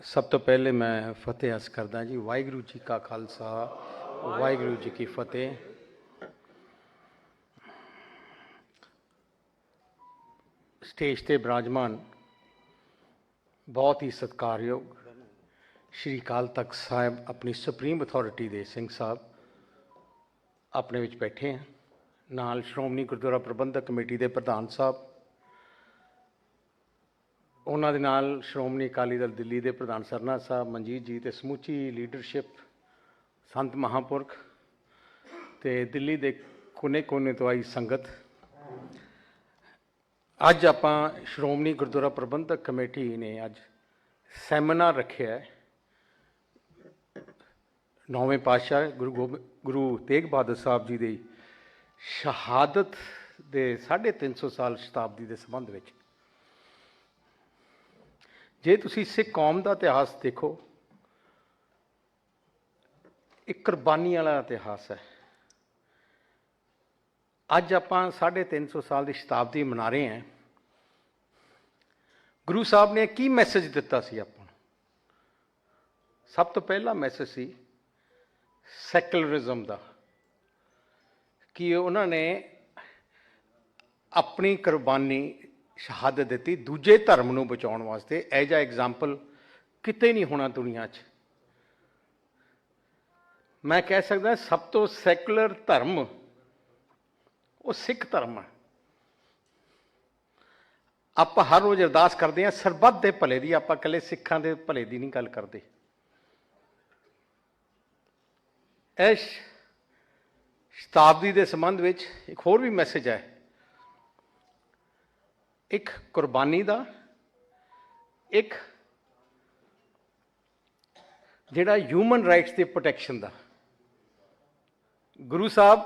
ਸਭ ਤੋਂ ਪਹਿਲੇ ਮੈਂ ਫਤਿਹ ਅਰਜ਼ ਕਰਦਾ ਜੀ, ਵਾਹਿਗੁਰੂ ਜੀ ਕਾ ਖਾਲਸਾ, ਵਾਹਿਗੁਰੂ ਜੀ ਕੀ ਫਤਿਹ। ਸਟੇਜ ਤੇ ਬਰਾਜਮਾਨ, ਬਹੁਤ ਹੀ ਸਤਿਕਾਰਯੋਗ ਸ਼੍ਰੀ ਅਕਾਲ ਤਖਤ ਸਾਹਿਬ ਆਪਣੀ ਸੁਪਰੀਮ ਅਥਾਰਟੀ ਦੇ ਸਿੰਘ ਸਾਹਿਬ ਆਪਣੇ ਵਿੱਚ ਬੈਠੇ ਹਨ। ਨਾਲ ਸ਼੍ਰੋਮਣੀ ਗੁਰਦੁਆਰਾ ਪ੍ਰਬੰਧਕ ਕਮੇਟੀ ਦੇ ਪ੍ਰਧਾਨ ਸਾਹਿਬ ਉਹਨਾਂ ਦੇ ਨਾਲ ਸ਼੍ਰੋਮਣੀ ਅਕਾਲੀ ਦਲ ਦਿੱਲੀ ਦੇ ਪ੍ਰਧਾਨ ਸਰਨਾ ਸਾਹਿਬ, ਮਨਜੀਤ ਜੀ ਤੇ ਸਮੁੱਚੀ ਲੀਡਰਸ਼ਿਪ ਸੰਤ ਮਹਾਪੁਰਖ ਤੇ ਦਿੱਲੀ ਦੇ ਕੋਨੇ-ਕੋਨੇ ਤੋਂ ਆਈ ਸੰਗਤ। ਅੱਜ ਆਪਾਂ ਸ਼੍ਰੋਮਣੀ ਗੁਰਦੁਆਰਾ ਪ੍ਰਬੰਧਕ ਕਮੇਟੀ ਨੇ ਅੱਜ ਸੈਮੀਨਾਰ ਰੱਖਿਆ ਹੈ। ਨੌਵੇਂ ਪਾਤਸ਼ਾਹ ਗੁਰੂ ਗੋਬਿੰਦ, ਗੁਰੂ ਤੇਗ ਬਹਾਦਰ ਸਾਹਿਬ ਜੀ ਦੀ ਸ਼ਹਾਦਤ ਦੇ 350 ਸਾਲ ਸ਼ਤਾਬਦੀ ਦੇ ਸੰਬੰਧ ਵਿੱਚ ਜੇ ਤੁਸੀਂ ਸਿੱਖ ਕੌਮ ਦਾ ਇਤਿਹਾਸ ਦੇਖੋ ਇੱਕ ਕੁਰਬਾਨੀ ਵਾਲਾ ਇਤਿਹਾਸ ਹੈ। ਅੱਜ ਆਪਾਂ 350 ਸਾਲ ਦੀ ਸ਼ਤਾਬਦੀ ਮਨਾ ਰਹੇ ਹਾਂ। ਗੁਰੂ ਸਾਹਿਬ ਨੇ ਕੀ ਮੈਸੇਜ ਦਿੱਤਾ ਸੀ ਆਪਾਂ ਨੂੰ? ਸਭ ਤੋਂ ਪਹਿਲਾ ਮੈਸੇਜ ਸੀ ਸੈਕੂਲਰਿਜ਼ਮ ਦਾ, ਕਿ ਉਹਨਾਂ ਨੇ ਆਪਣੀ ਕੁਰਬਾਨੀ ਸ਼ਹਾਦਤ ਦਿੱਤੀ। ਦੂਜੇ ਧਰਮ ਨੂੰ ਬਚਾਉਣ ਵਾਸਤੇ ਐਜ ਆ ਐਗਜ਼ਾਮਪਲ ਕਿਤੇ ਨਹੀਂ ਹੋਣਾ ਦੁਨੀਆ 'ਚ। ਮੈਂ ਕਹਿ ਸਕਦਾ ਸਭ ਤੋਂ ਸੈਕੂਲਰ ਧਰਮ ਉਹ ਸਿੱਖ ਧਰਮ ਹੈ ਆਪਾਂ ਹਰ ਰੋਜ਼ ਅਰਦਾਸ ਕਰਦੇ ਹਾਂ, ਸਰਬੱਤ ਦੇ ਭਲੇ ਦੀ, ਆਪਾਂ ਇਕੱਲੇ ਸਿੱਖਾਂ ਦੇ ਭਲੇ ਦੀ ਨਹੀਂ ਗੱਲ ਕਰਦੇ। ਇਸ ਸ਼ਤਾਬਦੀ ਦੇ ਸੰਬੰਧ ਵਿੱਚ ਇੱਕ ਹੋਰ ਵੀ ਮੈਸੇਜ ਹੈ। ਇੱਕ ਕੁਰਬਾਨੀ ਦਾ, ਇੱਕ ਜਿਹੜਾ ਹਿਊਮਨ ਰਾਈਟਸ ਦੇ ਪ੍ਰੋਟੈਕਸ਼ਨ ਦਾ। ਗੁਰੂ ਸਾਹਿਬ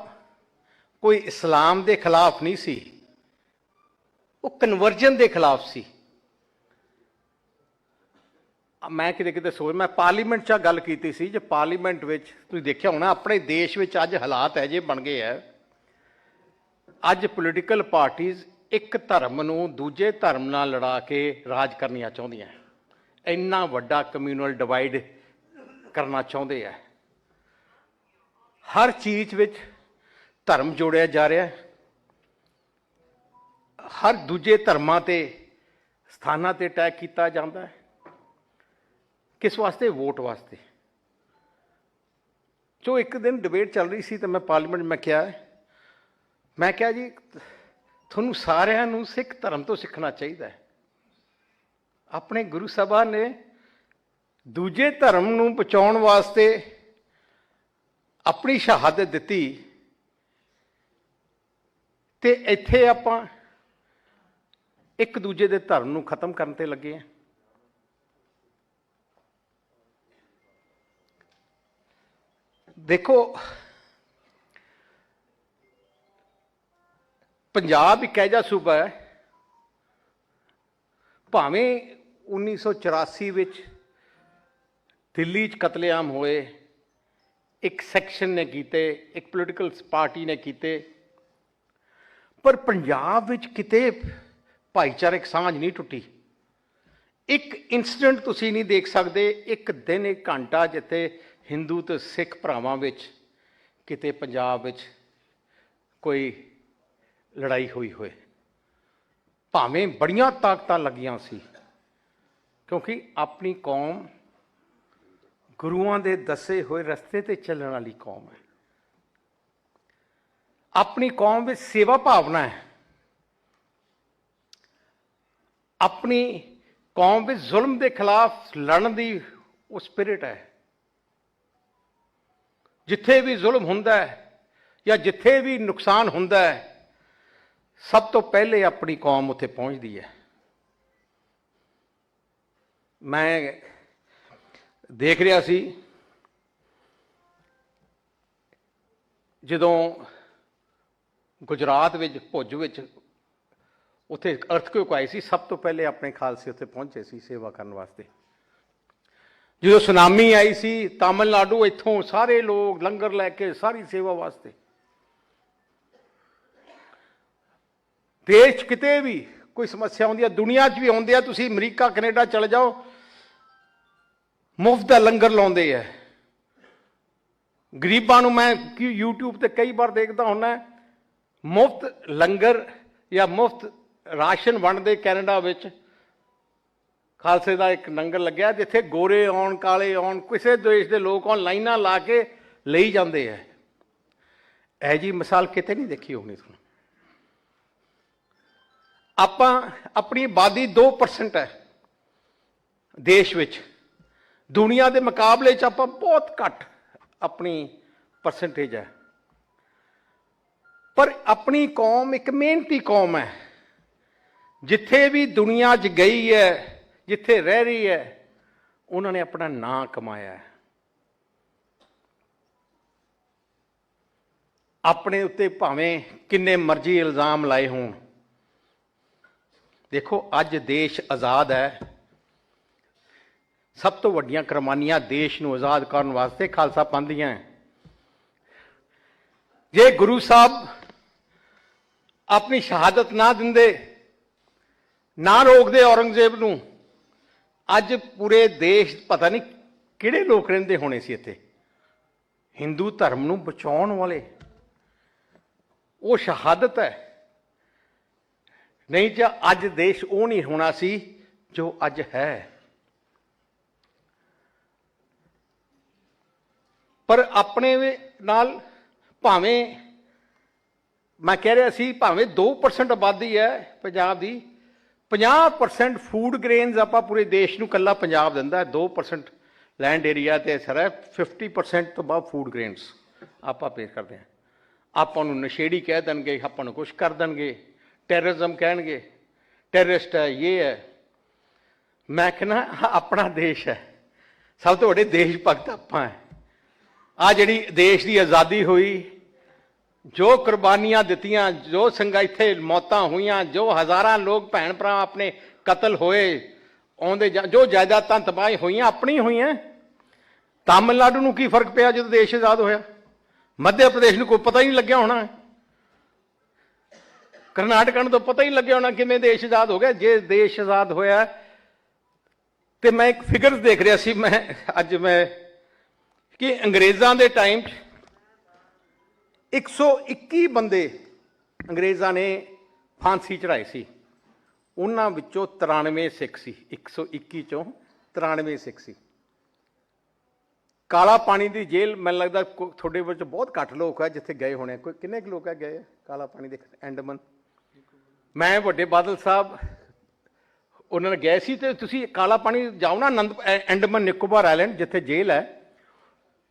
ਕੋਈ ਇਸਲਾਮ ਦੇ ਖਿਲਾਫ ਨਹੀਂ ਸੀ, ਉਹ ਕਨਵਰਜਨ ਦੇ ਖਿਲਾਫ ਸੀ। ਮੈਂ ਕਿਤੇ ਕਿਤੇ ਸੋਚ, ਮੈਂ ਪਾਰਲੀਮੈਂਟ 'ਚ ਗੱਲ ਕੀਤੀ ਸੀ, ਜੇ ਪਾਰਲੀਮੈਂਟ ਵਿੱਚ ਤੁਸੀਂ ਦੇਖਿਆ ਹੋਣਾ, ਆਪਣੇ ਦੇਸ਼ ਵਿੱਚ ਅੱਜ ਹਾਲਾਤ ਹੈ ਜੇ ਬਣ ਗਏ ਹੈ ਅੱਜ ਪੋਲੀਟੀਕਲ ਪਾਰਟੀਆਂ ਇੱਕ ਧਰਮ ਨੂੰ ਦੂਜੇ ਧਰਮ ਨਾਲ ਲੜਾ ਕੇ ਰਾਜ ਕਰਨੀਆਂ ਚਾਹੁੰਦੀਆਂ ਇੰਨਾ ਵੱਡਾ ਕਮਿਊਨਲ ਡਿਵਾਈਡ ਕਰਨਾ ਚਾਹੁੰਦੇ ਆ ਹਰ ਚੀਜ਼ ਵਿੱਚ ਧਰਮ ਜੋੜਿਆ ਜਾ ਰਿਹਾ ਹੈ। ਹਰ ਦੂਜੇ ਧਰਮਾਂ ਤੇ ਸਥਾਨਾਂ ਤੇ ਅਟੈਕ ਕੀਤਾ ਜਾਂਦਾ ਹੈ। ਕਿਸ ਵਾਸਤੇ? ਵੋਟ ਵਾਸਤੇ। ਜੋ ਇੱਕ ਦਿਨ ਡਿਬੇਟ ਚੱਲ ਰਹੀ ਸੀ ਤਾਂ ਮੈਂ ਪਾਰਲੀਮੈਂਟ ਮੈਂ ਕਿਹਾ ਮੈਂ ਕਿਹਾ ਜੀ ਤੁਹਾਨੂੰ ਸਾਰਿਆਂ ਨੂੰ ਸਿੱਖ ਧਰਮ ਤੋਂ ਸਿੱਖਣਾ ਚਾਹੀਦਾ ਹੈ। ਆਪਣੇ ਗੁਰੂ ਸਭਾ ਨੇ ਦੂਜੇ ਧਰਮ ਨੂੰ ਬਚਾਉਣ ਵਾਸਤੇ ਆਪਣੀ ਸ਼ਹਾਦਤ ਦਿੱਤੀ। ਤੇ ਇੱਥੇ ਆਪਾਂ ਇੱਕ ਦੂਜੇ ਦੇ ਧਰਮ ਨੂੰ ਖਤਮ ਕਰਨ ਤੇ ਲੱਗੇ ਆ ਦੇਖੋ ਪੰਜਾਬ ਇੱਕ ਐਜਾ ਸੂਬਾ ਹੈ, ਭਾਵੇਂ 1984 ਵਿੱਚ ਦਿੱਲੀ 'ਚ ਕਤਲੇਆਮ ਹੋਏ, ਇੱਕ ਸੈਕਸ਼ਨ ਨੇ ਕੀਤੇ, ਇੱਕ ਪੋਲੀਟੀਕਲ ਪਾਰਟੀ ਨੇ ਕੀਤੇ, ਪਰ ਪੰਜਾਬ ਵਿੱਚ ਕਿਤੇ ਭਾਈਚਾਰਕ ਸਾਂਝ ਨਹੀਂ ਟੁੱਟੀ। ਇੱਕ ਇਨਸੀਡੈਂਟ ਤੁਸੀਂ ਨਹੀਂ ਦੇਖ ਸਕਦੇ, ਇੱਕ ਦਿਨ, ਇੱਕ ਘੰਟਾ ਜਿੱਥੇ ਹਿੰਦੂ ਤੇ ਸਿੱਖ ਭਰਾਵਾਂ ਵਿੱਚ ਕਿਤੇ ਪੰਜਾਬ ਵਿੱਚ ਕੋਈ ਲੜਾਈ ਹੋਈ ਹੋਏ। ਭਾਵੇਂ ਬੜੀਆਂ ਤਾਕਤਾਂ ਲੱਗੀਆਂ ਸੀ, ਕਿਉਂਕਿ ਆਪਣੀ ਕੌਮ ਗੁਰੂਆਂ ਦੇ ਦੱਸੇ ਹੋਏ ਰਸਤੇ ਤੇ ਚੱਲਣ ਵਾਲੀ ਕੌਮ ਹੈ। ਆਪਣੀ ਕੌਮ ਵਿੱਚ ਸੇਵਾ ਭਾਵਨਾ ਹੈ। ਆਪਣੀ ਕੌਮ ਵਿੱਚ ਜ਼ੁਲਮ ਦੇ ਖਿਲਾਫ ਲੜਨ ਦੀ ਉਹ ਸਪਿਰਿਟ ਹੈ। ਜਿੱਥੇ ਵੀ ਜ਼ੁਲਮ ਹੁੰਦਾ ਹੈ ਜਾਂ ਜਿੱਥੇ ਵੀ ਨੁਕਸਾਨ ਹੁੰਦਾ ਹੈ ਸਭ ਤੋਂ ਪਹਿਲੇ ਆਪਣੀ ਕੌਮ ਉੱਥੇ ਪਹੁੰਚਦੀ ਹੈ। ਮੈਂ ਦੇਖ ਰਿਹਾ ਸੀ ਜਦੋਂ ਗੁਜਰਾਤ ਵਿੱਚ, ਭੁੱਜ ਵਿੱਚ ਉੱਥੇ ਅਰਥਕੁਇਕ ਆਈ ਸੀ, ਸਭ ਤੋਂ ਪਹਿਲੇ ਆਪਣੇ ਖਾਲਸੇ ਉੱਥੇ ਪਹੁੰਚੇ ਸੀ ਸੇਵਾ ਕਰਨ ਵਾਸਤੇ। ਜਦੋਂ ਸੁਨਾਮੀ ਆਈ ਸੀ, ਤਾਮਿਲਨਾਡੂ ਇੱਥੋਂ ਸਾਰੇ ਲੋਕ ਲੰਗਰ ਲੈ ਕੇ ਸਾਰੀ ਸੇਵਾ ਵਾਸਤੇ ਦੇਸ਼ 'ਚ ਕਿਤੇ ਵੀ ਕੋਈ ਸਮੱਸਿਆ ਆਉਂਦੀ ਹੈ ਦੁਨੀਆ 'ਚ ਵੀ ਆਉਂਦੀ ਹੈ ਤੁਸੀਂ ਅਮਰੀਕਾ, ਕੈਨੇਡਾ ਚਲੇ ਜਾਓ, ਮੁਫਤ ਦਾ ਲੰਗਰ ਲਾਉਂਦੇ ਆ। ਗਰੀਬਾਂ ਨੂੰ ਮੈਂ ਕਿ YouTube ਤੇ ਕਈ ਵਾਰ ਦੇਖਦਾ ਹੁੰਨਾ ਮੁਫਤ ਲੰਗਰ ਜਾਂ ਮੁਫਤ ਰਾਸ਼ਨ ਵੰਡਦੇ ਕੈਨੇਡਾ ਵਿੱਚ। ਖਾਲਸੇ ਦਾ ਇੱਕ ਲੰਗਰ ਲੱਗਿਆ, ਜਿੱਥੇ ਗੋਰੇ ਆਉਣ, ਕਾਲੇ ਆਉਣ, ਕਿਸੇ ਦੇਸ਼ ਦੇ ਲੋਕ ਆਉਣ, ਲਾਈਨਾਂ ਲਾ ਕੇ ਲਈ ਜਾਂਦੇ ਆ। ਇਹ ਜੀ ਮਿਸਾਲ ਕਿਤੇ ਨਹੀਂ ਦੇਖੀ ਹੋਣੀ ਤੁਹਾਨੂੰ। ਆਪਾਂ ਆਪਣੀ ਆਬਾਦੀ 2% ਹੈ ਦੇਸ਼ ਵਿੱਚ। ਦੁਨੀਆ ਦੇ ਮੁਕਾਬਲੇ 'ਚ ਆਪਾਂ ਬਹੁਤ ਘੱਟ ਆਪਣੀ ਪਰਸੈਂਟੇਜ ਹੈ। ਪਰ ਆਪਣੀ ਕੌਮ ਇੱਕ ਮਿਹਨਤੀ ਕੌਮ ਹੈ। ਜਿੱਥੇ ਵੀ ਦੁਨੀਆ 'ਚ ਗਈ ਹੈ, ਜਿੱਥੇ ਰਹਿ ਰਹੀ ਹੈ, ਉਹਨਾਂ ਨੇ ਆਪਣਾ ਨਾਂ ਕਮਾਇਆ ਹੈ। ਆਪਣੇ ਉੱਤੇ ਭਾਵੇਂ ਕਿੰਨੇ ਮਰਜ਼ੀ ਇਲਜ਼ਾਮ ਲਾਏ ਹੋਣ ਦੇਖੋ, ਅੱਜ ਦੇਸ਼ ਆਜ਼ਾਦ ਹੈ। ਸਭ ਤੋਂ ਵੱਡੀਆਂ ਕੁਰਬਾਨੀਆਂ ਦੇਸ਼ ਨੂੰ ਆਜ਼ਾਦ ਕਰਨ ਵਾਸਤੇ ਖਾਲਸਾ ਪੰਥ ਦੀਆਂ ਹੈ। ਜੇ ਗੁਰੂ ਸਾਹਿਬ ਆਪਣੀ ਸ਼ਹਾਦਤ ਨਾ ਦਿੰਦੇ, ਨਾ ਰੋਕਦੇ ਔਰੰਗਜ਼ੇਬ ਨੂੰ, ਅੱਜ ਪੂਰੇ ਦੇਸ਼, ਪਤਾ ਨਹੀਂ ਕਿਹੜੇ ਲੋਕ ਰਹਿੰਦੇ ਹੋਣੇ ਸੀ ਇੱਥੇ? ਹਿੰਦੂ ਧਰਮ ਨੂੰ ਬਚਾਉਣ ਵਾਲੇ। ਉਹ ਸ਼ਹਾਦਤ ਹੈ। ਨਹੀਂ ਤਾਂ ਅੱਜ ਦੇਸ਼ ਉਹ ਨਹੀਂ ਹੋਣਾ ਸੀ ਜੋ ਅੱਜ ਹੈ। ਪਰ ਆਪਣੇ ਨਾਲ ਭਾਵੇਂ ਮੈਂ ਕਹਿ ਰਿਹਾ ਸੀ, ਭਾਵੇਂ 2% ਆਬਾਦੀ ਹੈ ਪੰਜਾਬ ਦੀ 50% ਫੂਡ ਗ੍ਰੇਨਸ ਆਪਾਂ ਪੂਰੇ ਦੇਸ਼ ਨੂੰ ਕੱਲਾ ਪੰਜਾਬ ਦਿੰਦਾ ਹੈ 2% ਲੈਂਡ ਏਰੀਆ ਤੇ ਸਰ ਹੈ 50% ਤੋਂ ਬਾਅਦ ਫੂਡ ਗ੍ਰੇਨਸ ਆਪਾਂ ਪੇ ਕਰਦੇ ਹਾਂ। ਆਪਾਂ ਨੂੰ ਨਸ਼ੇੜੀ ਕਹਿ ਦੇਣਗੇ, ਆਪਾਂ ਨੂੰ ਕੁਝ ਕਰ ਦੇਣਗੇ। ਟੈਰਰਿਜ਼ਮ ਕਹਿਣਗੇ, ਟੈਰਰਿਸਟ ਹੈ, ਇਹ ਹੈ। ਮੈਂ ਕਹਿੰਦਾ ਆਪਣਾ ਦੇਸ਼ ਹੈ। ਸਭ ਤੋਂ ਵੱਡੇ ਦੇਸ਼ ਭਗਤ ਆਪਾਂ ਹੈ। ਆ ਜਿਹੜੀ ਦੇਸ਼ ਦੀ ਆਜ਼ਾਦੀ ਹੋਈ, ਜੋ ਕੁਰਬਾਨੀਆਂ ਦਿੱਤੀਆਂ, ਜੋ ਸੰਗਾ ਇੱਥੇ ਮੌਤਾਂ ਹੋਈਆਂ, ਜੋ ਹਜ਼ਾਰਾਂ ਲੋਕ ਭੈਣ ਭਰਾ ਆਪਣੇ ਕਤਲ ਹੋਏ, ਆਉਂਦੇ ਜਾਂ- ਜੋ ਜਾਇਦਾਦਾਂ ਤਬਾਹ ਹੋਈਆਂ, ਆਪਣੀ ਹੋਈਆਂ, ਤਾਮਿਲਨਾਡੂ ਨੂੰ ਕੀ ਫ਼ਰਕ ਪਿਆ ਜਦੋਂ ਦੇਸ਼ ਆਜ਼ਾਦ ਹੋਇਆ? ਮੱਧ ਪ੍ਰਦੇਸ਼ ਨੂੰ ਕੋਈ ਪਤਾ ਹੀ ਨਹੀਂ ਲੱਗਿਆ ਹੋਣਾ। ਕਰਨਾਟਕ ਨੂੰ ਤਾਂ ਪਤਾ ਹੀ ਲੱਗਿਆ ਹੋਣਾ ਕਿਵੇਂ ਦੇਸ਼ ਆਜ਼ਾਦ ਹੋ ਗਿਆ। ਜੇ ਦੇਸ਼ ਆਜ਼ਾਦ ਹੋਇਆ ਤੇ ਮੈਂ ਇੱਕ ਫਿਗਰਸ ਦੇਖ ਰਿਹਾ ਸੀ, ਮੈਂ ਅੱਜ ਮੈਂ ਕਿ ਅੰਗਰੇਜ਼ਾਂ ਦੇ ਟਾਈਮ 'ਚ 121 ਬੰਦੇ ਅੰਗਰੇਜ਼ਾਂ ਨੇ ਫਾਂਸੀ ਚੜਾਈ ਸੀ। ਉਹਨਾਂ ਵਿੱਚੋਂ 93 ਸਿੱਖ ਸੀ। 121 ਚੋਂ 93 ਸਿੱਖ ਸੀ। ਕਾਲਾ ਪਾਣੀ ਦੀ ਜੇਲ੍ਹ ਮੈਨੂੰ ਲੱਗਦਾ ਕੋ- ਤੁਹਾਡੇ ਵਿੱਚ ਬਹੁਤ ਘੱਟ ਲੋਕ ਹੈ ਜਿੱਥੇ ਗਏ ਹੋਣੇ ਕੋਈ ਕਿੰਨੇ ਕੁ ਲੋਕ ਹੈ ਗਏ ਕਾਲਾ ਪਾਣੀ ਦੇ ਐਂਡਮਨ ਮੈਂ ਵੱਡੇ ਬਾਦਲ ਸਾਹਿਬ, ਉਹਨਾਂ ਨੇ ਗਏ ਸੀ ਤੇ ਤੁਸੀਂ ਕਾਲਾ ਪਾਣੀ ਜਾਓ ਨਾ ਆਨੰਦ ਐਂਡਮਨ ਨਿਕੋਬਾਰ ਆਇਲੈਂਡ ਜਿੱਥੇ ਜੇਲ੍ਹ ਹੈ,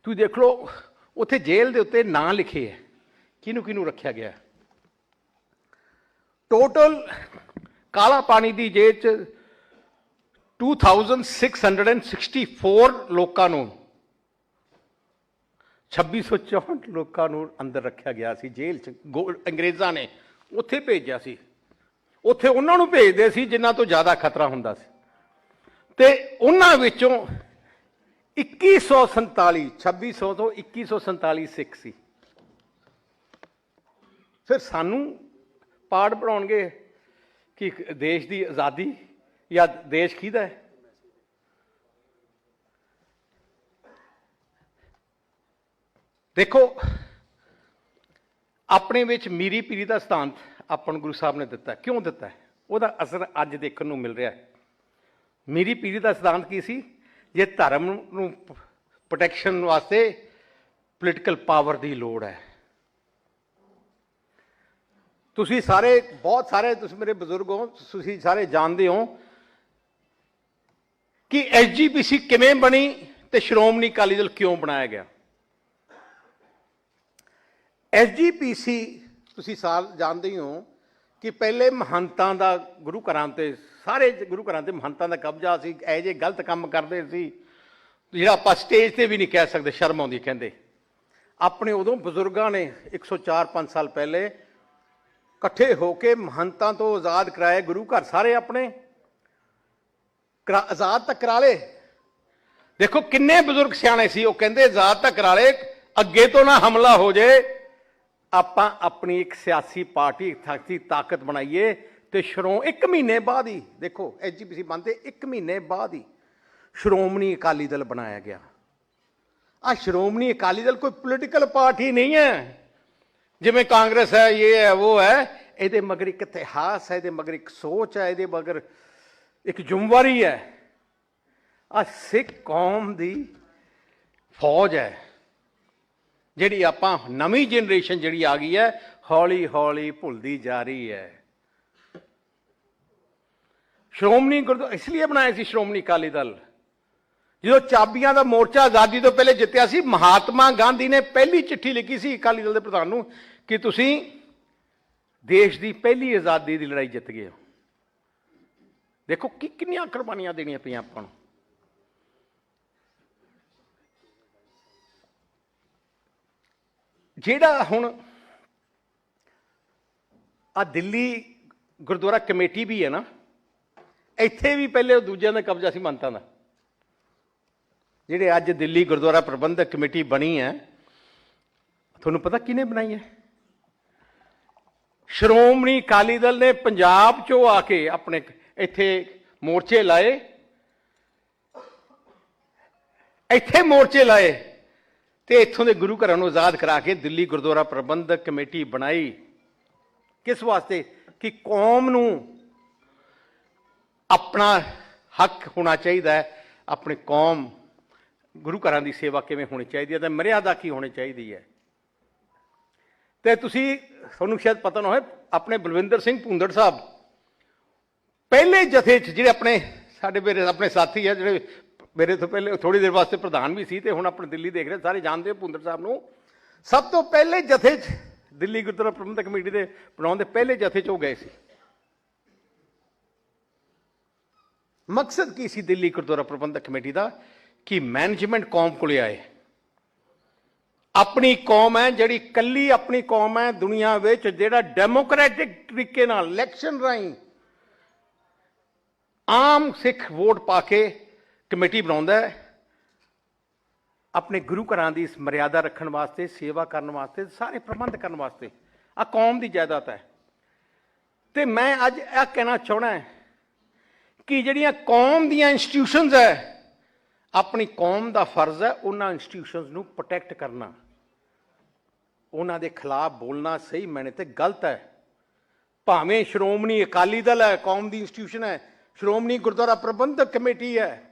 ਤੁਸੀਂ ਦੇਖ ਲਓ, ਉੱਥੇ ਜੇਲ੍ਹ ਦੇ ਉੱਤੇ ਨਾਂ ਲਿਖੇ ਹੈ, ਕਿਹਨੂੰ ਕਿਹਨੂੰ ਰੱਖਿਆ ਗਿਆ? ਟੋਟਲ ਕਾਲਾ ਪਾਣੀ ਦੀ ਜੇਲ੍ਹ ਚ 2664 ਲੋਕਾਂ ਨੂੰ 2664 ਲੋਕਾਂ ਨੂੰ ਅੰਦਰ ਰੱਖਿਆ ਗਿਆ ਸੀ, ਜੇਲ੍ਹ ਚ, ਗੋ- ਅੰਗਰੇਜ਼ਾਂ ਨੇ ਉੱਥੇ ਭੇਜਿਆ ਸੀ। ਉੱਥੇ ਉਹਨਾਂ ਨੂੰ ਭੇਜਦੇ ਸੀ ਜਿਨ੍ਹਾਂ ਤੋਂ ਜ਼ਿਆਦਾ ਖਤਰਾ ਹੁੰਦਾ ਸੀ। ਤੇ ਉਹਨਾਂ ਵਿੱਚੋਂ 2147 2600 ਤੋਂ 2147 ਸਿੱਖ ਸੀ। ਫਿਰ ਸਾਨੂੰ ਪਾਠ ਬਣਾਉਣਗੇ ਕਿ ਦੇਸ਼ ਦੀ ਆਜ਼ਾਦੀ ਜਾਂ ਦੇਸ਼ ਕਿਹਦਾ ਹੈ? ਦੇਖੋ, ਆਪਣੇ ਵਿੱਚ ਮੀਰੀ ਪੀਰੀ ਦਾ ਸਿਧਾਂਤ ਆਪਾਂ ਨੂੰ ਗੁਰੂ ਸਾਹਿਬ ਨੇ ਦਿੱਤਾ। ਕਿਉਂ ਦਿੱਤਾ? ਉਹਦਾ ਅਸਰ ਅੱਜ ਦੇਖਣ ਨੂੰ ਮਿਲ ਰਿਹਾ ਹੈ। ਮੀਰੀ ਪੀਰੀ ਦਾ ਸਿਧਾਂਤ ਕੀ ਸੀ? ਜੇ ਧਰਮ ਨੂੰ ਪ੍ਰੋਟੈਕਸ਼ਨ ਵਾਸਤੇ ਪੋਲੀਟੀਕਲ ਪਾਵਰ ਦੀ ਲੋੜ ਹੈ। ਤੁਸੀਂ ਸਾਰੇ, ਬਹੁਤ ਸਾਰੇ ਤੁਸੀਂ ਮੇਰੇ ਬਜ਼ੁਰਗ ਹੋ, ਤੁਸੀਂ ਸਾਰੇ ਜਾਣਦੇ ਹੋ ਕਿ ਐਸਜੀਪੀਸੀ ਕਿਵੇਂ ਬਣੀ ਤੇ ਸ਼੍ਰੋਮਣੀ ਅਕਾਲੀ ਦਲ ਕਿਉਂ ਬਣਾਇਆ ਗਿਆ। ਐਸਜੀਪੀਸੀ ਤੁਸੀਂ ਸਾਲ ਜਾਣਦੇ ਹੀ ਹੋ ਕਿ ਪਹਿਲੇ ਮਹੰਤਾਂ ਦਾ ਗੁਰੂ ਘਰਾਂ ਤੇ, ਸਾਰੇ ਗੁਰੂ ਘਰਾਂ ਤੇ ਮਹੰਤਾਂ ਦਾ ਕਬਜ਼ਾ ਸੀ, ਇਹ ਜੇ ਗਲਤ ਕੰਮ ਕਰਦੇ ਸੀ। ਜਿਹੜਾ ਆਪਾਂ ਸਟੇਜ ਤੇ ਵੀ ਨਹੀਂ ਕਹਿ ਸਕਦੇ, ਸ਼ਰਮ ਆਉਂਦੀ ਕਹਿੰਦੇ। ਆਪਣੇ ਉਦੋਂ ਬਜ਼ੁਰਗਾਂ ਨੇ 104 5 ਸਾਲ ਪਹਿਲੇ ਇਕੱਠੇ ਹੋ ਕੇ ਮਹੰਤਾਂ ਤੋਂ ਆਜ਼ਾਦ ਕਰਾਏ, ਗੁਰੂ ਘਰ ਸਾਰੇ ਆਪਣੇ ਕਰਾ- ਆਜ਼ਾਦ ਤਾਂ ਕਰਾ ਲਏ। ਦੇਖੋ ਕਿੰਨੇ ਬਜ਼ੁਰਗ ਸਿਆਣੇ ਸੀ, ਉਹ ਕਹਿੰਦੇ ਆਜ਼ਾਦ ਤਾਂ ਕਰਾ ਲਏ, ਅੱਗੇ ਤੋਂ ਨਾ ਹਮਲਾ ਹੋ ਜਾਏ ਆਪਾਂ ਆਪਣੀ ਇੱਕ ਸਿਆਸੀ ਪਾਰਟੀ, ਇੱਕ ਸਿਆਸੀ ਤਾਕਤ ਬਣਾਈਏ ਤੇ ਸ਼ਰੋਂ ਇੱਕ ਮਹੀਨੇ ਬਾਅਦ ਹੀ, ਦੇਖੋ ਐਸਜੀਪੀਸੀ ਬੰਦੇ ਇੱਕ ਮਹੀਨੇ ਬਾਅਦ ਹੀ ਸ਼੍ਰੋਮਣੀ ਅਕਾਲੀ ਦਲ ਬਣਾਇਆ ਗਿਆ। ਆ ਸ਼੍ਰੋਮਣੀ ਅਕਾਲੀ ਦਲ ਕੋਈ ਪੋਲੀਟੀਕਲ ਪਾਰਟੀ ਨਹੀਂ ਹੈ। ਜਿਵੇਂ ਕਾਂਗਰਸ ਹੈ, ਇਹ ਹੈ, ਉਹ ਹੈ, ਇਹਦੇ ਮਗਰ ਇੱਕ ਇਤਿਹਾਸ ਹੈ, ਇਹਦੇ ਮਗਰ ਇੱਕ ਸੋਚ ਹੈ, ਇਹਦੇ ਮਗਰ ਇੱਕ ਜ਼ਿੰਮੇਵਾਰੀ ਹੈ। ਆ ਸਿੱਖ ਕੌਮ ਦੀ ਫੌਜ ਹੈ। ਜਿਹੜੀ ਆਪਾਂ ਨਵੀਂ ਜਨਰੇਸ਼ਨ ਜਿਹੜੀ ਆ ਗਈ ਹੈ, ਹੌਲੀ ਹੌਲੀ ਭੁੱਲਦੀ ਜਾ ਰਹੀ ਹੈ। ਸ਼੍ਰੋਮਣੀ ਗੁਰਦੁਆਰਾ ਇਸ ਲਈ ਬਣਾਇਆ ਸੀ ਸ਼੍ਰੋਮਣੀ ਅਕਾਲੀ ਦਲ। ਜਦੋਂ ਚਾਬੀਆਂ ਦਾ ਮੋਰਚਾ ਆਜ਼ਾਦੀ ਤੋਂ ਪਹਿਲੇ ਜਿੱਤਿਆ ਸੀ, ਮਹਾਤਮਾ ਗਾਂਧੀ ਨੇ ਪਹਿਲੀ ਚਿੱਠੀ ਲਿਖੀ ਸੀ ਅਕਾਲੀ ਦਲ ਦੇ ਪ੍ਰਧਾਨ ਨੂੰ ਕਿ ਤੁਸੀਂ ਦੇਸ਼ ਦੀ ਪਹਿਲੀ ਆਜ਼ਾਦੀ ਦੀ ਲੜਾਈ ਜਿੱਤ ਗਏ ਹੋ। ਦੇਖੋ ਕਿ ਕਿੰਨੀਆਂ ਕੁਰਬਾਨੀਆਂ ਦੇਣੀਆਂ ਪਈਆਂ ਆਪਾਂ ਨੂੰ। ਜਿਹੜਾ ਹੁਣ ਆ ਦਿੱਲੀ ਗੁਰਦੁਆਰਾ ਕਮੇਟੀ ਵੀ ਹੈ ਨਾ, ਇੱਥੇ ਵੀ ਪਹਿਲੇ ਉਹ ਦੂਜਿਆਂ ਦਾ ਕਬਜ਼ਾ ਸੀ ਮੰਤਾਂ ਦਾ। ਜਿਹੜੇ ਅੱਜ ਦਿੱਲੀ ਗੁਰਦੁਆਰਾ ਪ੍ਰਬੰਧਕ ਕਮੇਟੀ ਬਣੀ ਹੈ, ਤੁਹਾਨੂੰ ਪਤਾ ਕਿਹਨੇ ਬਣਾਈ ਹੈ? ਸ਼੍ਰੋਮਣੀ ਅਕਾਲੀ ਦਲ ਨੇ ਪੰਜਾਬ ਚੋਂ ਆ ਕੇ ਆਪਣੇ ਇੱਥੇ ਮੋਰਚੇ ਲਾਏ। ਇੱਥੇ ਮੋਰਚੇ ਲਾਏ। ਤੇ ਇੱਥੋਂ ਦੇ ਗੁਰੂ ਘਰਾਂ ਨੂੰ ਆਜ਼ਾਦ ਕਰਾ ਕੇ ਦਿੱਲੀ ਗੁਰਦੁਆਰਾ ਪ੍ਰਬੰਧਕ ਕਮੇਟੀ ਬਣਾਈ। ਕਿਸ ਵਾਸਤੇ? ਕਿ ਕੌਮ ਨੂੰ ਆਪਣਾ ਹੱਕ ਹੋਣਾ ਚਾਹੀਦਾ ਹੈ, ਆਪਣੀ ਕੌਮ, ਗੁਰੂ ਘਰਾਂ ਦੀ ਸੇਵਾ ਕਿਵੇਂ ਹੋਣੀ ਚਾਹੀਦੀ ਹੈ ਤੇ ਮਰਿਆਦਾ ਕੀ ਹੋਣੀ ਚਾਹੀਦੀ ਹੈ। ਤੇ ਤੁਸੀਂ, ਤੁਹਾਨੂੰ ਸ਼ਾਇਦ ਪਤਾ ਨਾ ਹੋਵੇ, ਆਪਣੇ ਬਲਵਿੰਦਰ ਸਿੰਘ ਭੁੰਦੜ ਸਾਹਿਬ, ਪਹਿਲੇ ਜਥੇ 'ਚ ਜਿਹੜੇ ਆਪਣੇ, ਸਾਡੇ ਮੇਰੇ ਆਪਣੇ ਸਾਥੀ ਆ, ਜਿਹੜੇ ਮੇਰੇ ਤੋਂ ਪਹਿਲੇ ਥੋੜੀ ਦੇਰ ਵਾਸਤੇ ਪ੍ਰਧਾਨ ਵੀ ਸੀ ਤੇ ਹੁਣ ਆਪਣੇ ਦਿੱਲੀ ਦੇਖ ਰਹੇ ਸਾਰੇ ਜਾਣਦੇ ਹੋ ਭੁੰਦੜ ਸਾਹਿਬ ਨੂੰ। ਸਭ ਤੋਂ ਪਹਿਲੇ ਜਥੇ 'ਚ, ਦਿੱਲੀ ਗੁਰਦੁਆਰਾ ਪ੍ਰਬੰਧਕ ਕਮੇਟੀ ਦੇ ਬਣਾਉਣ ਦੇ ਪਹਿਲੇ ਜਥੇ 'ਚ ਉਹ ਗਏ ਸੀ। ਮਕਸਦ ਕੀ ਸੀ ਦਿੱਲੀ ਗੁਰਦੁਆਰਾ ਪ੍ਰਬੰਧਕ ਕਮੇਟੀ ਦਾ? ਕਿ ਮੈਨੇਜਮੈਂਟ ਕੌਮ ਕੋਲੇ ਆਏ। ਆਪਣੀ ਕੌਮ ਹੈ, ਜਿਹੜੀ ਕੱਲੀ ਆਪਣੀ ਕੌਮ ਹੈ ਦੁਨੀਆ ਵਿੱਚ, ਜਿਹੜਾ ਡੈਮੋਕ੍ਰੈਟਿਕ ਤਰੀਕੇ ਨਾਲ ਇਲੈਕਸ਼ਨ ਰਾਹੀਂ ਆਮ ਸਿੱਖ ਵੋਟ ਪਾ ਕੇ ਕਮੇਟੀ ਬਣਾਉਂਦਾ ਹੈ, ਆਪਣੇ ਗੁਰੂ ਘਰਾਂ ਦੀ ਇਸ ਮਰਿਆਦਾ ਰੱਖਣ ਵਾਸਤੇ, ਸੇਵਾ ਕਰਨ ਵਾਸਤੇ, ਸਾਰੇ ਪ੍ਰਬੰਧ ਕਰਨ ਵਾਸਤੇ ਆ ਕੌਮ ਦੀ ਜਾਇਦਾਦ ਹੈ। ਤੇ ਮੈਂ ਅੱਜ ਇਹ ਕਹਿਣਾ ਚਾਹਣਾ ਹੈ ਕਿ ਜਿਹੜੀਆਂ ਕੌਮ ਦੀਆਂ ਇੰਸਟੀਟਿਊਸ਼ਨਸ ਹੈ, ਆਪਣੀ ਕੌਮ ਦਾ ਫਰਜ਼ ਹੈ ਉਹਨਾਂ ਇੰਸਟੀਟਿਊਸ਼ਨਸ ਨੂੰ ਪ੍ਰੋਟੈਕਟ ਕਰਨਾ। ਉਹਨਾਂ ਦੇ ਖਿਲਾਫ ਬੋਲਣਾ ਸਹੀ ਮੈਨੇ ਤੇ ਗਲਤ ਹੈ। ਭਾਵੇਂ ਸ਼੍ਰੋਮਣੀ ਅਕਾਲੀ ਦਲ ਹੈ, ਕੌਮ ਦੀ ਇੰਸਟੀਟਿਊਸ਼ਨ ਹੈ, ਸ਼੍ਰੋਮਣੀ ਗੁਰਦੁਆਰਾ ਪ੍ਰਬੰਧਕ ਕਮੇਟੀ ਹੈ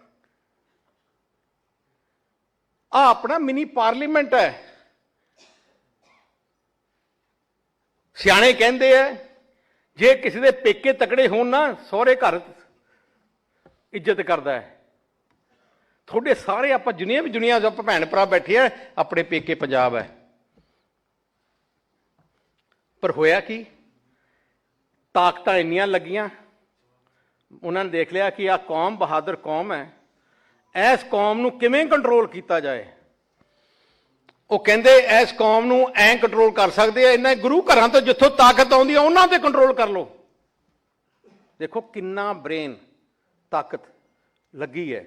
ਆ ਆਪਣਾ ਮਿਨੀ ਪਾਰਲੀਮੈਂਟ ਹੈ। ਸਿਆਣੇ ਕਹਿੰਦੇ ਆ ਜੇ ਕਿਸੇ ਦੇ ਪੇਕੇ ਤਕੜੇ ਹੋਣ ਨਾ, ਸਹੁਰੇ ਘਰ ਇੱਜ਼ਤ ਕਰਦਾ ਹੈ ਤੁਹਾਡੇ ਸਾਰੇ ਆਪਾਂ ਜਿੰਨੀਆਂ ਵੀ ਦੁਨੀਆ ਆਪਾਂ ਭੈਣ ਭਰਾ ਬੈਠੇ ਆ, ਆਪਣੇ ਪੇਕੇ ਪੰਜਾਬ ਹੈ ਪਰ ਹੋਇਆ ਕੀ? ਤਾਕਤਾਂ ਇੰਨੀਆਂ ਲੱਗੀਆਂ, ਉਹਨਾਂ ਨੇ ਦੇਖ ਲਿਆ ਕਿ ਆ ਕੌਮ ਬਹਾਦਰ ਕੌਮ ਹੈ ਇਸ ਕੌਮ ਨੂੰ ਕਿਵੇਂ ਕੰਟਰੋਲ ਕੀਤਾ ਜਾਏ? ਉਹ ਕਹਿੰਦੇ ਇਸ ਕੌਮ ਨੂੰ ਐਂ ਕੰਟਰੋਲ ਕਰ ਸਕਦੇ ਆ, ਇਹਨਾਂ ਗੁਰੂ ਘਰਾਂ ਤੋਂ ਜਿੱਥੋਂ ਤਾਕਤ ਆਉਂਦੀ ਆ, ਉਹਨਾਂ ਤੇ ਕੰਟਰੋਲ ਕਰ ਲਓ। ਦੇਖੋ ਕਿੰਨਾ ਬ੍ਰੇਨ ਤਾਕਤ ਲੱਗੀ ਹੈ।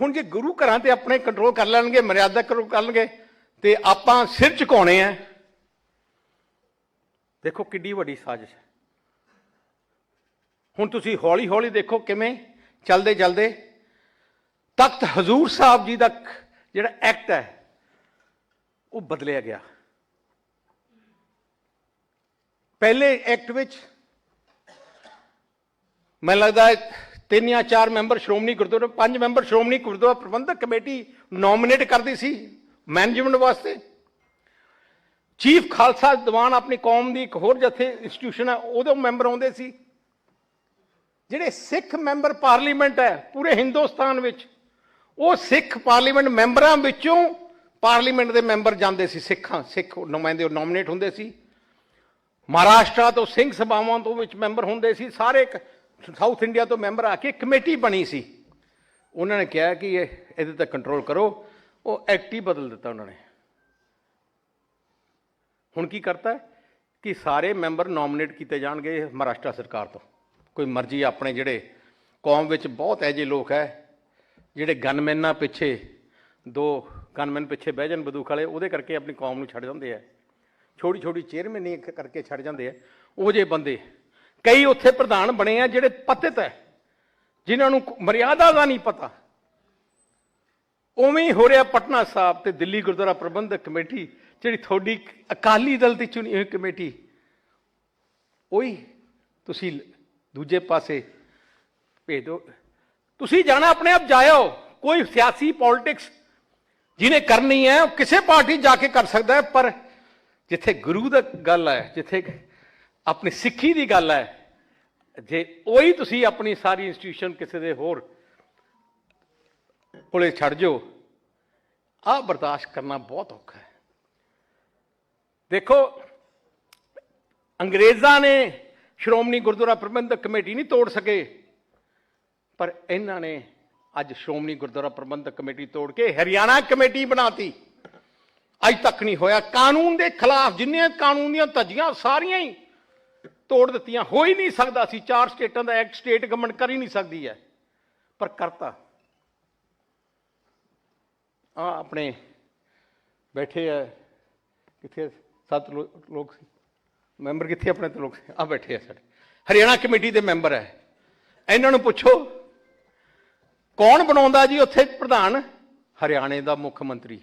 ਹੁਣ ਜੇ ਗੁਰੂ ਘਰਾਂ ਤੇ ਆਪਣੇ ਕੰਟਰੋਲ ਕਰ ਲੈਣਗੇ, ਮਰਿਆਦਾ ਕੰਟਰੋਲ ਕਰਨਗੇ ਤੇ ਆਪਾਂ ਸਿਰ ਝੁਕਾਉਣੇ ਆ। ਦੇਖੋ ਕਿੱਡੀ ਵੱਡੀ ਸਾਜ਼ਿਸ਼ ਹੈ। ਹੁਣ ਤੁਸੀਂ ਹੌਲੀ ਹੌਲੀ ਦੇਖੋ ਕਿਵੇਂ ਚੱਲਦੇ, ਚਲਦੇ। ਤਖਤ ਹਜ਼ੂਰ ਸਾਹਿਬ ਜੀ ਦਾ ਜਿਹੜਾ ਐਕਟ ਹੈ, ਉਹ ਬਦਲਿਆ ਗਿਆ। ਪਹਿਲੇ ਐਕਟ ਵਿੱਚ ਮੈਨੂੰ ਲੱਗਦਾ ਹੈ ਤਿੰਨ ਜਾਂ ਚਾਰ ਮੈਂਬਰ ਸ਼੍ਰੋਮਣੀ ਗੁਰਦੁਆਰਾ, ਪੰਜ member Shiromani Gurdwara Prabandhak committee nominate ਕਰਦੀ ਸੀ ਮੈਨੇਜਮੈਂਟ ਵਾਸਤੇ। ਚੀਫ ਖਾਲਸਾ ਦੀਵਾਨ ਆਪਣੀ ਕੌਮ ਦੀ ਇੱਕ ਹੋਰ ਜਥੇ ਇੰਸਟੀਟਿਊਸ਼ਨ ਹੈ, ਉਹਦੇ ਮੈਂਬਰ ਆਉਂਦੇ ਸੀ। ਜਿਹੜੇ ਸਿੱਖ ਮੈਂਬਰ ਪਾਰਲੀਮੈਂਟ ਹੈ ਪੂਰੇ ਹਿੰਦੁਸਤਾਨ ਵਿੱਚ, ਉਹ ਸਿੱਖ ਪਾਰਲੀਮੈਂਟ ਮੈਂਬਰਾਂ ਵਿੱਚੋਂ ਪਾਰਲੀਮੈਂਟ ਦੇ ਮੈਂਬਰ ਜਾਂਦੇ ਸੀ, ਸਿੱਖਾਂ, ਸਿੱਖ ਨੁਮਾਇੰਦੇ ਨੋਮੀਨੇਟ ਹੁੰਦੇ ਸੀ। ਮਹਾਰਾਸ਼ਟਰ ਤੋਂ ਸਿੰਘ ਸਭਾਵਾਂ ਤੋਂ ਵਿੱਚ ਮੈਂਬਰ ਹੁੰਦੇ ਸੀ, ਸਾਰੇ ਇੱਕ ਸਾਊਥ ਇੰਡੀਆ ਤੋਂ ਮੈਂਬਰ ਆ ਕੇ ਕਮੇਟੀ ਬਣੀ ਸੀ। ਉਹਨਾਂ ਨੇ ਕਿਹਾ ਕਿ ਇਹ, ਇਹਦੇ ਤੇ ਕੰਟਰੋਲ ਕਰੋ, ਉਹ ਐਕਟ ਹੀ ਬਦਲ ਦਿੱਤਾ ਉਹਨਾਂ ਨੇ। ਹੁਣ ਕੀ ਕਰਤਾ ਕਿ ਸਾਰੇ ਮੈਂਬਰ ਨੋਮੀਨੇਟ ਕੀਤੇ ਜਾਣਗੇ ਮਹਾਰਾਸ਼ਟਰ ਸਰਕਾਰ ਤੋਂ। ਕੋਈ ਮਰਜ਼ੀ ਆਪਣੇ ਜਿਹੜੇ ਕੌਮ ਵਿੱਚ ਬਹੁਤ ਐਜੇ ਜਿਹੇ ਲੋਕ ਹੈ, ਜਿਹੜੇ ਗਨਮੈਨਾਂ ਪਿੱਛੇ, ਦੋ ਗਨਮੈਨ ਪਿੱਛੇ ਬਹਿ ਜਾਣ ਬੰਦੂਕ ਵਾਲੇ, ਉਹਦੇ ਕਰਕੇ ਆਪਣੀ ਕੌਮ ਨੂੰ ਛੱਡ ਜਾਂਦੇ ਆ। ਛੋਟੀ ਛੋਟੀ ਚੇਅਰਮੈਨੀ ਕਰਕੇ ਛੱਡ ਜਾਂਦੇ ਆ। ਉਹ ਜੇ ਬੰਦੇ। ਕਈ ਉੱਥੇ ਪ੍ਰਧਾਨ ਬਣੇ ਆ ਜਿਹੜੇ ਪਤਿਤ ਹੈ, ਜਿਨ੍ਹਾਂ ਨੂੰ ਮਰਿਆਦਾ ਦਾ ਨਹੀਂ ਪਤਾ। ਉਵੇਂ ਹੀ ਹੋ ਰਿਹਾ ਪਟਨਾ ਸਾਹਿਬ ਤੇ ਦਿੱਲੀ ਗੁਰਦੁਆਰਾ ਪ੍ਰਬੰਧਕ ਕਮੇਟੀ, ਜਿਹੜੀ ਤੁਹਾਡੀ ਅਕਾਲੀ ਦਲ ਦੀ ਚੁਣੀ ਹੋਈ ਕਮੇਟੀ। ਉਹੀ ਤੁਸੀਂ ਦੂਜੇ ਪਾਸੇ ਭੇਜ ਦਿਓ। ਤੁਸੀਂ ਜਾਣਾ ਆਪਣੇ ਆਪ ਜਾਇਓ। ਕੋਈ ਸਿਆਸੀ ਪੋਲਿਟਿਕਸ ਜਿਹਨੇ ਕਰਨੀ ਹੈ, ਉਹ ਕਿਸੇ ਪਾਰਟੀ ਜਾ ਕੇ ਕਰ ਸਕਦਾ ਹੈ, ਪਰ ਜਿੱਥੇ ਗੁਰੂ ਦਾ ਗੱਲ ਹੈ, ਜਿੱਥੇ ਆਪਣੀ ਸਿੱਖੀ ਦੀ ਗੱਲ ਹੈ, ਜੇ ਉਹੀ ਤੁਸੀਂ ਆਪਣੀ ਸਾਰੀ ਇੰਸਟੀਟਿਊਸ਼ਨ ਕਿਸੇ ਦੇ ਹੋਰ ਕੋਲੇ ਛੱਡ ਜਾਓ, ਆਹ ਬਰਦਾਸ਼ਤ ਕਰਨਾ ਬਹੁਤ ਔਖਾ ਹੈ। ਦੇਖੋ, ਅੰਗਰੇਜ਼ਾਂ ਨੇ ਸ਼੍ਰੋਮਣੀ ਗੁਰਦੁਆਰਾ ਪ੍ਰਬੰਧਕ ਕਮੇਟੀ ਨਹੀਂ ਤੋੜ ਸਕੇ। ਪਰ ਇਹਨਾਂ ਨੇ ਅੱਜ ਸ਼੍ਰੋਮਣੀ ਗੁਰਦੁਆਰਾ ਪ੍ਰਬੰਧਕ ਕਮੇਟੀ ਤੋੜ ਕੇ ਹਰਿਆਣਾ ਕਮੇਟੀ ਬਣਾਤੀ। ਅੱਜ ਤੱਕ ਨਹੀਂ ਹੋਇਆ। ਕਾਨੂੰਨ ਦੇ ਖਿਲਾਫ ਜਿੰਨੀਆਂ ਕਾਨੂੰਨ ਦੀਆਂ ਧੱਜੀਆਂ ਸਾਰੀਆਂ ਹੀ ਤੋੜ ਦਿੱਤੀਆਂ। ਹੋ ਹੀ ਨਹੀਂ ਸਕਦਾ ਸੀ। ਚਾਰ ਸਟੇਟਾਂ ਦਾ ਐਕਟ ਸਟੇਟ ਗਵਰਨਮੈਂਟ ਕਰ ਹੀ ਨਹੀਂ ਸਕਦੀ ਹੈ। ਪਰ ਕਰਤਾ। ਆ ਆਪਣੇ ਬੈਠੇ ਆ ਕਿੱਥੇ ਸੱਤ ਲੋਕ ਸੀ। ਮੈਂਬਰ ਕਿੱਥੇ ਆਪਣੇ ਤੇ ਲੋਕ? ਆ ਬੈਠੇ ਆ ਸਾਡੇ। ਹਰਿਆਣਾ ਕਮੇਟੀ ਦੇ ਮੈਂਬਰ ਹੈ ਇਹਨਾਂ ਨੂੰ ਪੁੱਛੋ, ਕੌਣ ਬਣਾਉਂਦਾ ਜੀ ਉੱਥੇ ਪ੍ਰਧਾਨ? ਹਰਿਆਣੇ ਦਾ ਮੁੱਖ ਮੰਤਰੀ।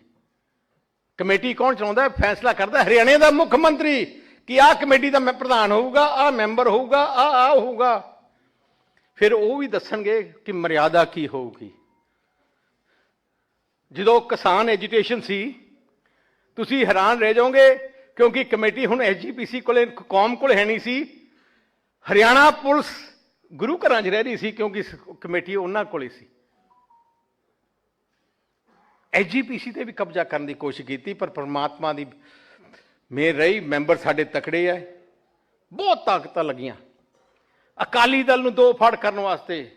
ਕਮੇਟੀ ਕੌਣ ਚਲਾਉਂਦਾ? ਫੈਸਲਾ ਕਰਦਾ ਹਰਿਆਣੇ ਦਾ ਮੁੱਖ ਮੰਤਰੀ ਕਿ ਆਹ ਕਮੇਟੀ ਦਾ ਮੈਂ ਪ੍ਰਧਾਨ ਹੋਊਗਾ, ਆਹ ਮੈਂਬਰ ਹੋਊਗਾ, ਆਹ ਆਹ ਹੋਊਗਾ। ਫਿਰ ਉਹ ਵੀ ਦੱਸਣਗੇ ਕਿ ਮਰਿਆਦਾ ਕੀ ਹੋਊਗੀ। ਜਦੋਂ ਕਿਸਾਨ ਐਜੀਟੇਸ਼ਨ ਸੀ, ਤੁਸੀਂ ਹੈਰਾਨ ਰਹਿ ਜਾਓਗੇ ਕਿਉਂਕਿ ਕਮੇਟੀ ਹੁਣ ਐਸਜੀਪੀਸੀ ਕੋਲੇ, ਕੌਮ ਕੋਲ ਹੈ ਨਹੀਂ ਸੀ। ਹਰਿਆਣਾ ਪੁਲਿਸ ਗੁਰੂ ਘਰਾਂ 'ਚ ਰਹਿ ਰਹੀ ਸੀ ਕਿਉਂਕਿ ਸ- ਕਮੇਟੀ ਉਹਨਾਂ ਕੋਲੇ ਸੀ। ਐਸਜੀਪੀਸੀ ਤੇ ਵੀ ਕਬਜ਼ਾ ਕਰਨ ਦੀ ਕੋਸ਼ਿਸ਼ ਕੀਤੀ, ਪਰ ਪ੍ਰਮਾਤਮਾ ਦੀ ਮੇਰ ਰਹੀ, ਮੈਂਬਰ ਸਾਡੇ ਤਕੜੇ ਆ। ਬਹੁਤ ਤਾਕਤਾਂ ਲੱਗੀਆਂ। ਅਕਾਲੀ ਦਲ ਨੂੰ ਦੋ ਫੜ ਕਰਨ ਵਾਸਤੇ,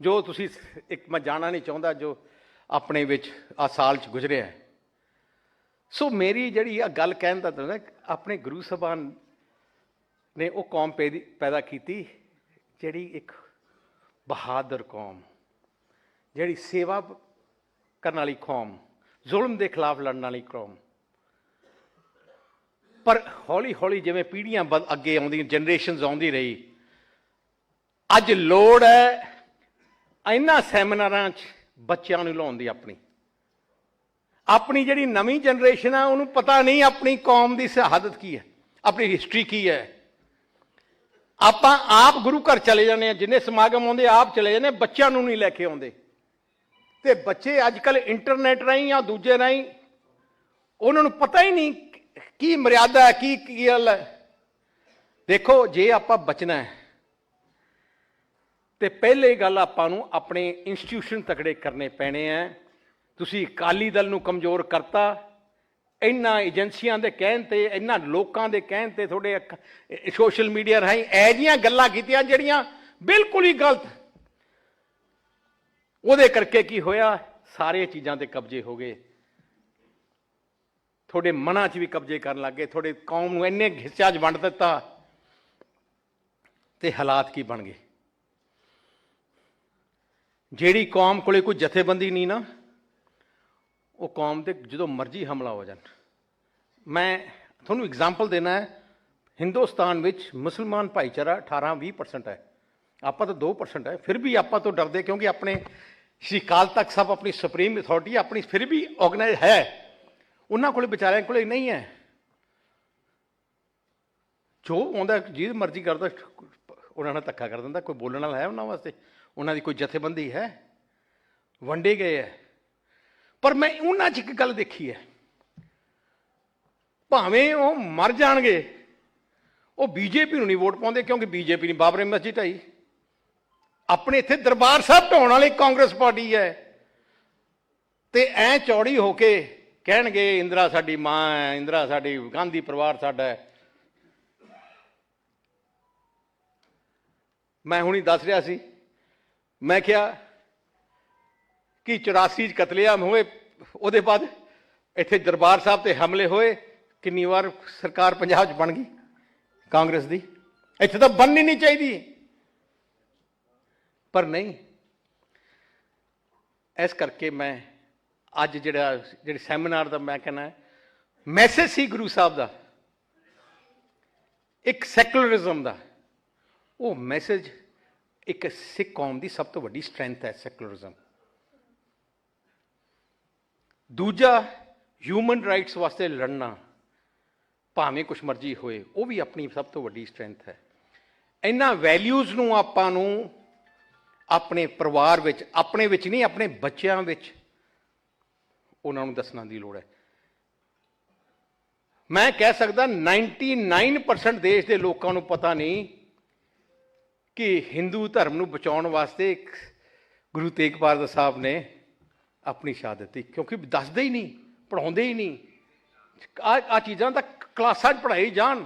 ਜੋ ਤੁਸੀਂ ਇੱਕ ਮੈਂ ਜਾਣਾ ਨਹੀਂ ਚਾਹੁੰਦਾ, ਜੋ ਆਪਣੇ ਵਿੱਚ ਆ ਸਾਲ ਚ ਗੁਜ਼ਰਿਆ ਹੈ। ਸੋ ਮੇਰੀ ਜਿਹੜੀ ਆ ਗੱਲ ਕਹਿਣ ਦਾ ਤਾਂ ਆਪਣੇ ਗੁਰੂ ਸਾਹਿਬਾਨ ਨੇ ਉਹ ਕੌਮ ਪੈਦੀ- ਪੈਦਾ ਕੀਤੀ ਜਿਹੜੀ ਇੱਕ ਬਹਾਦਰ ਕੌਮ ਜਿਹੜੀ ਸੇਵਾ ਕਰਨ ਵਾਲੀ ਕੌਮ ਜ਼ੁਲਮ ਦੇ ਖਿਲਾਫ ਲੜਨ ਵਾਲੀ ਕੌਮ ਪਰ ਹੌਲੀ ਹੌਲੀ ਜਿਵੇਂ ਪੀੜ੍ਹੀਆਂ ਬਦ- ਅੱਗੇ ਆਉਂਦੀਆਂ ਜਨਰੇਸ਼ਨਸ ਆਉਂਦੀ ਰਹੀ ਅੱਜ ਲੋੜ ਹੈ ਇਹਨਾਂ ਸੈਮੀਨਾਰਾਂ 'ਚ ਬੱਚਿਆਂ ਨੂੰ ਲਾਉਣ ਦੀ ਆਪਣੀ ਆਪਣੀ ਜਿਹੜੀ ਨਵੀਂ ਜਨਰੇਸ਼ਨ ਆ, ਉਹਨੂੰ ਪਤਾ ਨਹੀਂ ਆਪਣੀ ਕੌਮ ਦੀ ਸ਼ਹਾਦਤ ਕੀ ਹੈ, ਆਪਣੀ ਹਿਸਟਰੀ ਕੀ ਹੈ। ਆਪਾਂ ਆਪ ਗੁਰੂ ਘਰ ਚਲੇ ਜਾਂਦੇ ਆ ਜਿੰਨੇ ਸਮਾਗਮ ਆਉਂਦੇ ਆਪ ਚਲੇ ਜਾਂਦੇ ਬੱਚਿਆਂ ਨੂੰ ਨਹੀਂ ਲੈ ਕੇ ਆਉਂਦੇ। ਤੇ ਬੱਚੇ ਅੱਜ ਕੱਲ ਇੰਟਰਨੈਟ ਰਾਹੀਂ ਜਾਂ ਦੂਜੇ ਰਾਹੀਂ, ਉਹਨਾਂ ਨੂੰ ਪਤਾ ਹੀ ਨਹੀਂ ਕੀ ਮਰਿਆਦਾ ਹੈ, ਕੀ ਕੀ ਗੱਲ ਹੈ। ਦੇਖੋ, ਜੇ ਆਪਾਂ ਬਚਣਾ ਹੈ, ਤੇ ਪਹਿਲੇ ਗੱਲ ਆਪਾਂ ਨੂੰ ਆਪਣੇ ਇੰਸਟੀਟਿਊਸ਼ਨ ਤਕੜੇ ਕਰਨੇ ਪੈਣੇ ਆ ਤੁਸੀਂ ਅਕਾਲੀ ਦਲ ਨੂੰ ਕਮਜ਼ੋਰ ਕਰਤਾ ਇਹਨਾਂ ਏਜੰਸੀਆਂ ਦੇ ਕਹਿਣ ਤੇ ਇਹਨਾਂ ਲੋਕਾਂ ਦੇ ਕਹਿਣ ਤੇ ਤੁਹਾਡੇ ਸੋਸ਼ਲ ਮੀਡੀਆ ਰਾਹੀਂ ਇਹ ਜੀਆਂ ਗੱਲਾਂ ਕੀਤੀਆਂ ਜਿਹੜੀਆਂ ਬਿਲਕੁਲ ਹੀ ਗਲਤ। ਉਹਦੇ ਕਰਕੇ ਕੀ ਹੋਇਆ? ਸਾਰੇ ਚੀਜ਼ਾਂ ਤੇ ਕਬਜ਼ੇ ਹੋ ਗਏ। ਤੁਹਾਡੇ ਮਨਾਂ 'ਚ ਵੀ ਕਬਜ਼ੇ ਕਰਨ ਲੱਗੇ ਤੁਹਾਡੇ ਕੌਮ ਨੂੰ ਇੰਨੇ ਹਿੱਸਿਆਂ 'ਚ ਵੰਡ ਦਿੱਤਾ। ਤੇ ਹਾਲਾਤ ਕੀ ਬਣ ਗਏ? ਜਿਹੜੀ ਕੌਮ ਕੋਲੇ ਕੋਈ ਜਥੇਬੰਦੀ ਨਹੀਂ ਨਾ ਉਹ ਕੌਮ ਦੇ ਜਦੋਂ ਮਰਜ਼ੀ ਹਮਲਾ ਹੋ ਜਾਣ। ਮੈਂ ਤੁਹਾਨੂੰ ਐਗਜ਼ਾਮਪਲ ਦੇਣਾ ਹੈ, ਹਿੰਦੁਸਤਾਨ ਵਿੱਚ ਮੁਸਲਮਾਨ ਭਾਈਚਾਰਾ 18-20% ਹੈ। ਆਪਾਂ ਤਾਂ 2% ਹੈ, ਫਿਰ ਵੀ ਆਪਾਂ ਤੋਂ ਡਰਦੇ ਕਿਉਂਕਿ ਆਪਣੇ ਸ਼੍ਰੀ ਕਾਲ ਤੱਕ ਸਭ ਆਪਣੀ ਸੁਪਰੀਮ ਅਥਾਰਟੀ ਆਪਣੀ ਫਿਰ ਵੀ ਆਰਗੇਨਾਈਜ਼ ਹੈ। ਉਹਨਾਂ ਕੋਲੇ ਵਿਚਾਰਿਆਂ ਕੋਲੇ ਨਹੀਂ ਹੈ। ਜੋ ਆਉਂਦਾ, ਜਿਹਦੀ ਮਰਜ਼ੀ ਕਰਦਾ, ਉਹਨਾਂ ਨਾਲ ਧੱਕਾ ਕਰ ਦਿੰਦਾ, ਕੋਈ ਬੋਲਣ ਵਾਲਾ ਹੈ ਉਹਨਾਂ ਵਾਸਤੇ? ਉਹਨਾਂ ਦੀ ਕੋਈ ਜਥੇਬੰਦੀ ਹੈ? ਵੰਡੇ ਗਏ ਹੈ। ਪਰ ਮੈਂ ਉਹਨਾਂ 'ਚ ਇੱਕ ਗੱਲ ਦੇਖੀ ਹੈ। ਭਾਵੇਂ ਉਹ ਮਰ ਜਾਣਗੇ, ਉਹ ਬੀਜੇਪੀ ਨੂੰ ਨਹੀਂ ਵੋਟ ਪਾਉਂਦੇ ਕਿਉਂਕਿ ਬੀਜੇਪੀ ਨੇ ਬਾਬਰੀ ਮਸਜਿਦ ਢਾਈ। ਆਪਣੇ ਇੱਥੇ ਦਰਬਾਰ ਸਾਹਿਬ ਢਾਉਣ ਵਾਲੀ ਕਾਂਗਰਸ ਪਾਰਟੀ ਹੈ। ਤੇ ਐ ਚੌੜੀ ਹੋ ਕੇ ਕਹਿਣਗੇ, ਇੰਦਰਾ ਸਾਡੀ ਮਾਂ ਹੈ, ਇੰਦਰਾ ਸਾਡੀ ਗਾਂਧੀ ਪਰਿਵਾਰ ਸਾਡਾ ਹੈ। ਮੈਂ ਹੁਣੀ ਦੱਸ ਰਿਹਾ ਸੀ। ਮੈਂ ਕਿਹਾ ਕਿ 84 ਚ ਕਤਲੇਆਮ ਹੋਏ? ਉਹਦੇ ਬਾਅਦ ਇੱਥੇ ਦਰਬਾਰ ਸਾਹਿਬ ਤੇ ਹਮਲੇ ਹੋਏ। ਕਿੰਨੀ ਵਾਰ ਸਰਕਾਰ ਪੰਜਾਬ 'ਚ ਬਣ ਗਈ? ਕਾਂਗਰਸ ਦੀ। ਇੱਥੇ ਤਾਂ ਬਣਨੀ ਨਹੀਂ ਚਾਹੀਦੀ। ਪਰ ਨਹੀਂ, ਇਸ ਕਰਕੇ ਮੈਂ ਅੱਜ ਜਿਹੜਾ, ਜਿਹੜੇ ਸੈਮੀਨਾਰ ਦਾ ਮੈਂ ਕਹਿੰਦਾ ਮੈਸੇਜ ਸੀ ਗੁਰੂ ਸਾਹਿਬ ਦਾ। ਇੱਕ ਸੈਕੂਲਰਿਜ਼ਮ ਦਾ। ਉਹ ਮੈਸੇਜ ਇੱਕ ਸਿੱਖ ਕੌਮ ਦੀ ਸਭ ਤੋਂ ਵੱਡੀ ਸਟਰੈਂਥ ਹੈ ਸੈਕੂਲਰਿਜ਼ਮ ਦੂਜਾ ਹਿਊਮਨ ਰਾਈਟਸ ਵਾਸਤੇ ਲੜਨਾ, ਭਾਵੇਂ ਕੁਛ ਮਰਜ਼ੀ ਹੋਏ, ਉਹ ਵੀ ਆਪਣੀ ਸਭ ਤੋਂ ਵੱਡੀ ਸਟਰੈਂਥ ਹੈ। ਇਹਨਾਂ ਵੈਲਿਊਜ਼ ਨੂੰ ਆਪਾਂ ਨੂੰ ਆਪਣੇ ਪਰਿਵਾਰ ਵਿੱਚ, ਆਪਣੇ ਵਿੱਚ ਨਹੀਂ, ਆਪਣੇ ਬੱਚਿਆਂ ਵਿੱਚ ਉਹਨਾਂ ਨੂੰ ਦੱਸਣਾ ਦੀ ਲੋੜ ਹੈ। ਮੈਂ ਕਹਿ ਸਕਦਾ 99% ਦੇਸ਼ ਦੇ ਲੋਕਾਂ ਨੂੰ ਪਤਾ ਨਹੀਂ ਕਿ ਹਿੰਦੂ ਧਰਮ ਨੂੰ ਬਚਾਉਣ ਵਾਸਤੇ ਗੁਰੂ ਤੇਗ ਬਹਾਦਰ ਸਾਹਿਬ ਨੇ ਆਪਣੀ ਸ਼ਹਾਦਤ ਦਿੱਤੀ, ਕਿਉਂਕਿ ਦੱਸਦੇ ਹੀ ਨਹੀਂ ਪੜਾਉਂਦੇ ਹੀ ਨਹੀਂ। ਆ ਆ ਚੀਜ਼ਾਂ ਤਾਂ ਕਲਾਸਾਂ 'ਚ ਪੜ੍ਹਾਈ ਜਾਣ।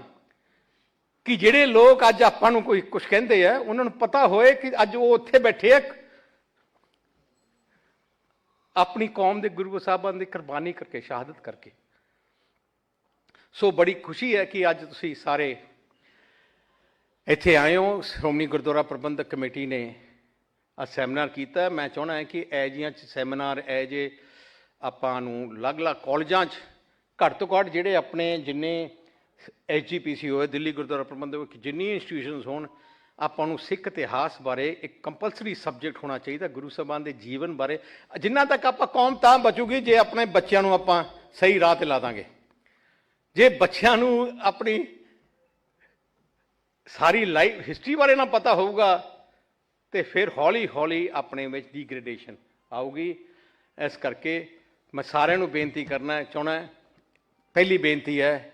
ਕਿ ਜਿਹੜੇ ਲੋਕ ਅੱਜ ਆਪਾਂ ਨੂੰ ਕੋਈ ਕੁਝ ਕਹਿੰਦੇ ਆ, ਉਹਨਾਂ ਨੂੰ ਪਤਾ ਹੋਏ ਕਿ ਅੱਜ ਉਹ ਉੱਥੇ ਬੈਠੇ ਆ। ਆਪਣੀ ਕੌਮ ਦੇ ਗੁਰੂ ਸਾਹਿਬਾਂ ਦੀ ਕੁਰਬਾਨੀ ਕਰਕੇ, ਸ਼ਹਾਦਤ ਕਰਕੇ। ਸੋ ਬੜੀ ਖੁਸ਼ੀ ਹੈ ਕਿ ਅੱਜ ਤੁਸੀਂ ਸਾਰੇ ਇੱਥੇ ਆਏ ਹੋ। ਸ਼੍ਰੋਮਣੀ ਗੁਰਦੁਆਰਾ ਪ੍ਰਬੰਧਕ ਕਮੇਟੀ ਨੇ ਆ ਸੈਮੀਨਾਰ ਕੀਤਾ। ਮੈਂ ਚਾਹਣਾ ਹੈ ਕਿ ਐ ਜੀਆਂ ਚ ਸੈਮੀਨਾਰ ਐ ਜੇ ਆਪਾਂ ਨੂੰ ਅਲੱਗ-ਅਲੱਗ ਕਾਲਜਾਂ 'ਚ ਘੱਟ ਤੋਂ ਘੱਟ ਜਿਹੜੇ ਆਪਣੇ ਜਿੰਨੇ ਐਚਜੀਪੀਸੀ ਹੋਏ, ਦਿੱਲੀ ਗੁਰਦੁਆਰਾ ਪ੍ਰਬੰਧਕ ਜਿੰਨੀ ਇੰਸਟੀਟਿਊਸ਼ਨਸ ਹੋਣ, ਆਪਾਂ ਨੂੰ ਸਿੱਖ ਇਤਿਹਾਸ ਬਾਰੇ ਇੱਕ ਕੰਪਲਸਰੀ ਸਬਜੈਕਟ ਹੋਣਾ ਚਾਹੀਦਾ ਗੁਰੂ ਸਾਹਿਬਾਨ ਦੇ ਜੀਵਨ ਬਾਰੇ। ਜਿੰਨਾ ਤੱਕ ਆਪਾਂ ਕੌਮ ਤਾਂ ਬਚੂਗੀ, ਜੇ ਆਪਣੇ ਬੱਚਿਆਂ ਨੂੰ ਆਪਾਂ ਸਹੀ ਰਾਹ ਤੇ ਲਾ ਦਾਂਗੇ। ਜੇ ਬੱਚਿਆਂ ਨੂੰ ਆਪਣੀ ਸਾਰੀ ਲਾਈਫ ਹਿਸਟਰੀ ਬਾਰੇ ਨਾ ਪਤਾ ਹੋਊਗਾ ਤੇ ਫਿਰ ਹੌਲੀ ਹੌਲੀ ਆਪਣੇ ਵਿੱਚ ਡੀਗ੍ਰੇਡੇਸ਼ਨ ਆਊਗੀ। ਇਸ ਕਰਕੇ ਮੈਂ ਸਾਰਿਆਂ ਨੂੰ ਬੇਨਤੀ ਕਰਨਾ ਚਾਹਣਾ ਪਹਿਲੀ ਬੇਨਤੀ ਹੈ,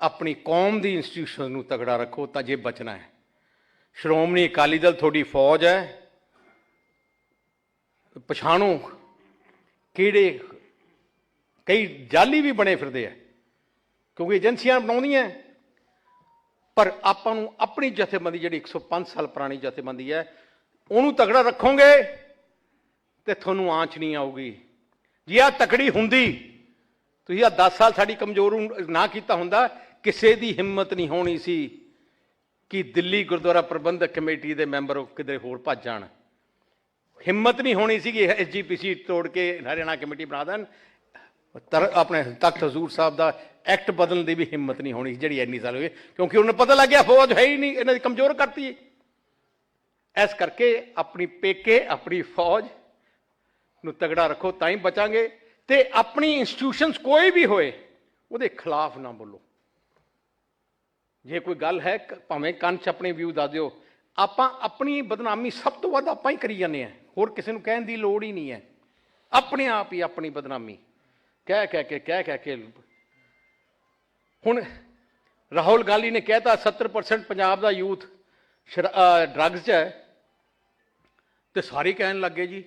ਆਪਣੀ ਕੌਮ ਦੀ ਇੰਸਟੀਟਿਊਸ਼ਨ ਨੂੰ ਤਗੜਾ ਰੱਖੋ ਤਾਂ ਜੇ ਬਚਣਾ ਹੈ। ਸ਼੍ਰੋਮਣੀ ਅਕਾਲੀ ਦਲ ਤੁਹਾਡੀ ਫੌਜ ਹੈ। ਪਛਾਣੋ ਕਿਹੜੇ ਕਈ ਜਾਲੀ ਵੀ ਬਣੇ ਫਿਰਦੇ ਆ, ਕਿਉਂਕਿ ਏਜੰਸੀਆਂ ਬਣਾਉਂਦੀਆਂ ਪਰ ਆਪਾਂ ਨੂੰ ਆਪਣੀ ਜਥੇਬੰਦੀ ਜਿਹੜੀ 105 ਸਾਲ ਪੁਰਾਣੀ ਜਥੇਬੰਦੀ ਹੈ ਉਹਨੂੰ ਤਕੜਾ ਰੱਖੋਗੇ ਤੇ ਤੁਹਾਨੂੰ ਆਂਚ ਨਹੀਂ ਆਊਗੀ। ਜੇ ਆ ਤਕੜੀ ਹੁੰਦੀ, ਤੁਸੀਂ ਆ 10 ਸਾਲ ਸਾਡੀ ਕਮਜ਼ੋਰ ਨਾ ਕੀਤਾ ਹੁੰਦਾ, ਕਿਸੇ ਦੀ ਹਿੰਮਤ ਨਹੀਂ ਹੋਣੀ ਸੀ ਕਿ ਦਿੱਲੀ ਗੁਰਦੁਆਰਾ ਪ੍ਰਬੰਧਕ ਕਮੇਟੀ ਦੇ ਮੈਂਬਰ ਕਿਤੇ ਹੋਰ ਭੱਜ ਜਾਣ। ਹਿੰਮਤ ਨਹੀਂ ਹੋਣੀ ਸੀ ਕਿ ਐਸਜੀਪੀਸੀ ਤੋੜ ਕੇ ਹਰਿਆਣਾ ਕਮੇਟੀ ਬਣਾ ਦੇਣ। ਤਰ ਆਪਣੇ ਤਖਤ ਹਜ਼ੂਰ ਸਾਹਿਬ ਦਾ ਐਕਟ ਬਦਲਣ ਦੀ ਵੀ ਹਿੰਮਤ ਨਹੀਂ ਹੋਣੀ ਸੀ, ਜਿਹੜੀ ਇੰਨੀ ਸਾਲ ਹੋ ਗਏ ਕਿਉਂਕਿ ਉਹਨੂੰ ਪਤਾ ਲੱਗ ਗਿਆ, ਫੌਜ ਹੈ ਹੀ ਨਹੀਂ, ਇਹਨਾਂ ਦੀ ਕਮਜ਼ੋਰ ਕਰਤੀ। ਹੈ ਇਸ ਕਰਕੇ ਆਪਣੀ ਪੇਕੇ, ਆਪਣੀ ਫੌਜ ਨੂੰ ਤਗੜਾ ਰੱਖੋ, ਤਾਂ ਹੀ ਬਚਾਂਗੇ। ਤੇ ਆਪਣੀ ਇੰਸਟੀਟਿਊਸ਼ਨਸ ਕੋਈ ਵੀ ਹੋਏ, ਉਹਦੇ ਖਿਲਾਫ ਨਾ ਬੋਲੋ। ਜੇ ਕੋਈ ਗੱਲ ਹੈ, ਕ- ਭਾਵੇਂ ਕੰਨ 'ਚ ਆਪਣੇ ਵਿਊ ਦੱਸ ਦਿਓ, ਆਪਾਂ ਆਪਣੀ ਬਦਨਾਮੀ ਸਭ ਤੋਂ ਵੱਧ ਆਪਾਂ ਹੀ ਕਰੀ ਜਾਂਦੇ ਆ ਹੋਰ ਕਿਸੇ ਨੂੰ ਕਹਿਣ ਦੀ ਲੋੜ ਹੀ ਨਹੀਂ ਹੈ। ਆਪਣੇ ਆਪ ਹੀ ਆਪਣੀ ਬਦਨਾਮੀ। ਕਹਿ ਕਹਿ ਕੇ, ਕਹਿ ਕਹਿ ਕੇ। ਹੁਣ ਰਾਹੁਲ ਗਾਂਧੀ ਨੇ ਕਹਿਤਾ 70% ਪੰਜਾਬ ਦਾ ਯੂਥ ਡਰੱਗਸ 'ਚ ਹੈ। ਤੇ ਸਾਰੇ ਕਹਿਣ ਲੱਗੇ ਜੀ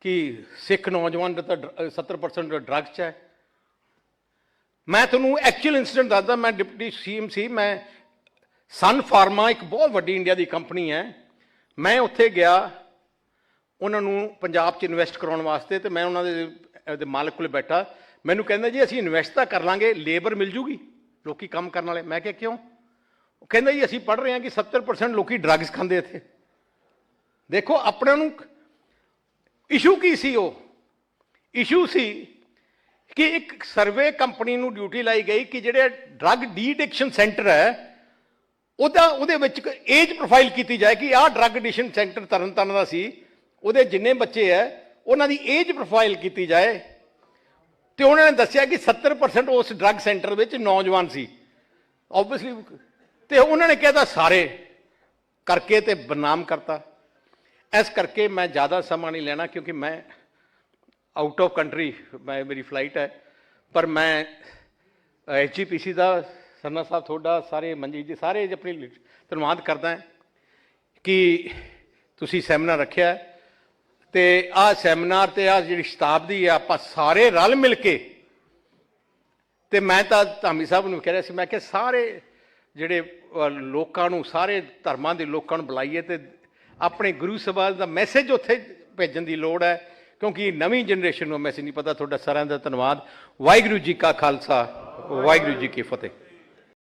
ਕਿ ਸਿੱਖ ਨੌਜਵਾਨ ਦਾ ਤਾਂ ਡਰ- ਅਹ 70% ਡਰੱਗਸ 'ਚ ਹੈ। ਮੈਂ ਤੁਹਾਨੂੰ ਐਕਚੁਅਲ ਇਨਸੀਡੈਂਟ ਦੱਸਦਾ, ਮੈਂ ਡਿਪਟੀ ਸੀਐਮ ਸੀ, ਮੈਂ ਸਨ ਫਾਰਮਾ ਇੱਕ ਬਹੁਤ ਵੱਡੀ ਇੰਡੀਆ ਦੀ ਕੰਪਨੀ ਹੈ। ਮੈਂ ਉੱਥੇ ਗਿਆ, ਉਹਨਾਂ ਨੂੰ ਪੰਜਾਬ 'ਚ ਇਨਵੈਸਟ ਕਰਾਉਣ ਵਾਸਤੇ ਤੇ ਮੈਂ ਉਹਨਾਂ ਦੇ ਮਾਲਕ ਕੋਲ ਬੈਠਾ। ਮੈਨੂੰ ਕਹਿੰਦਾ ਜੀ, ਅਸੀਂ ਇਨਵੈਸਟ ਤਾਂ ਕਰ ਲਾਂਗੇ ਲੇਬਰ ਮਿਲ ਜੂਗੀ ਲੋਕੀ ਕੰਮ ਕਰਨ ਵਾਲੇ। ਮੈਂ ਕਿਹਾ, ਕਿਉਂ? ਉਹ ਕਹਿੰਦਾ ਜੀ, ਅਸੀਂ ਪੜ੍ਹ ਰਹੇ ਹਾਂ ਕਿ 70% ਲੋਕੀ ਡਰੱਗਸ ਖਾਂਦੇ ਇੱਥੇ। ਦੇਖੋ ਆਪਣੇ ਨੂੰ ਇਸ਼ੂ ਕੀ ਸੀ ਉਹ? ਇਸ਼ੂ ਸੀ ਕਿ ਇੱਕ ਸਰਵੇ ਕੰਪਨੀ ਨੂੰ ਡਿਊਟੀ ਲਾਈ ਗਈ ਕਿ ਜਿਹੜੇ ਡਰੱਗ ਡੀਡਿਕਸ਼ਨ ਸੈਂਟਰ ਹੈ, ਉਹਦਾ, ਉਹਦੇ ਵਿੱਚ ਏਜ ਪ੍ਰੋਫਾਈਲ ਕੀਤੀ ਜਾਏ ਕਿ ਆਹ ਡਰੱਗ ਐਡਿਕਸ਼ਨ ਸੈਂਟਰ ਤਰਨਤਾਰਨ ਦਾ ਸੀ, ਉਹਦੇ ਜਿੰਨੇ ਬੱਚੇ ਹੈ, ਉਹਨਾਂ ਦੀ ਏਜ ਪ੍ਰੋਫਾਈਲ ਕੀਤੀ ਜਾਏ। ਤੇ ਉਹਨਾਂ ਨੇ ਦੱਸਿਆ ਕਿ 70% ਉਸ ਡਰੱਗ ਸੈਂਟਰ ਵਿੱਚ ਨੌਜਵਾਨ ਸੀ। ਆਬਵੀਅਸਲੀ ਤੇ ਉਹਨਾਂ ਨੇ ਕਿਹਾ ਤਾਂ ਸਾਰੇ ਕਰਕੇ ਤੇ ਬਦਨਾਮ ਕਰਤਾ। ਇਸ ਕਰਕੇ ਮੈਂ ਜ਼ਿਆਦਾ ਸਮਾਂ ਨਹੀਂ ਲੈਣਾ ਕਿਉਂਕਿ ਮੈਂ ਆਊਟ ਆਫ ਕੰਟਰੀ ਮੈਂ, ਮੇਰੀ ਫਲਾਈਟ ਹੈ। ਪਰ ਮੈਂ ਐਚਜੀਪੀਸੀ ਦਾ, ਸਰਨਾ ਸਾਹਿਬ ਤੁਹਾਡਾ ਸਾਰੇ ਮਨਜੀਤ ਜੀ, ਸਾਰੇ ਆਪਣੀ ਧੰਨਵਾਦ ਕਰਦਾ ਕਿ ਤੁਸੀਂ ਸੈਮੀਨਾਰ ਰੱਖਿਆ ਹੈ। ਤੇ ਆਹ ਸੈਮੀਨਾਰ ਤੇ ਆਹ ਜਿਹੜੀ ਸ਼ਤਾਬਦੀ ਹੈ, ਆਪਾਂ ਸਾਰੇ ਰਲ ਮਿਲ ਕੇ, ਤੇ ਮੈਂ ਤਾਂ ਧਾਮੀ ਸਾਹਿਬ ਨੂੰ ਕਹਿ ਰਿਹਾ ਸੀ, ਮੈਂ ਕਿ ਸਾਰੇ ਜਿਹੜੇ ਲੋਕਾਂ ਨੂੰ, ਸਾਰੇ ਧਰਮਾਂ ਦੇ ਲੋਕਾਂ ਨੂੰ ਬੁਲਾਈਏ ਤੇ ਆਪਣੇ ਗੁਰੂ ਸਭਾ ਦਾ ਮੈਸੇਜ ਉੱਥੇ ਭੇਜਣ ਦੀ ਲੋੜ ਹੈ, ਕਿਉਂਕਿ ਨਵੀਂ ਜਨਰੇਸ਼ਨ ਨੂੰ ਮੈਸੇਜ ਨਹੀਂ ਪਤਾ, ਤੁਹਾਡਾ ਸਾਰਿਆਂ ਦਾ ਧੰਨਵਾਦ। ਵਾਹਿਗੁਰੂ ਜੀ ਕਾ ਖਾਲਸਾ, ਵਾਹਿਗੁਰੂ ਜੀ ਕੀ ਫਤਿਹ।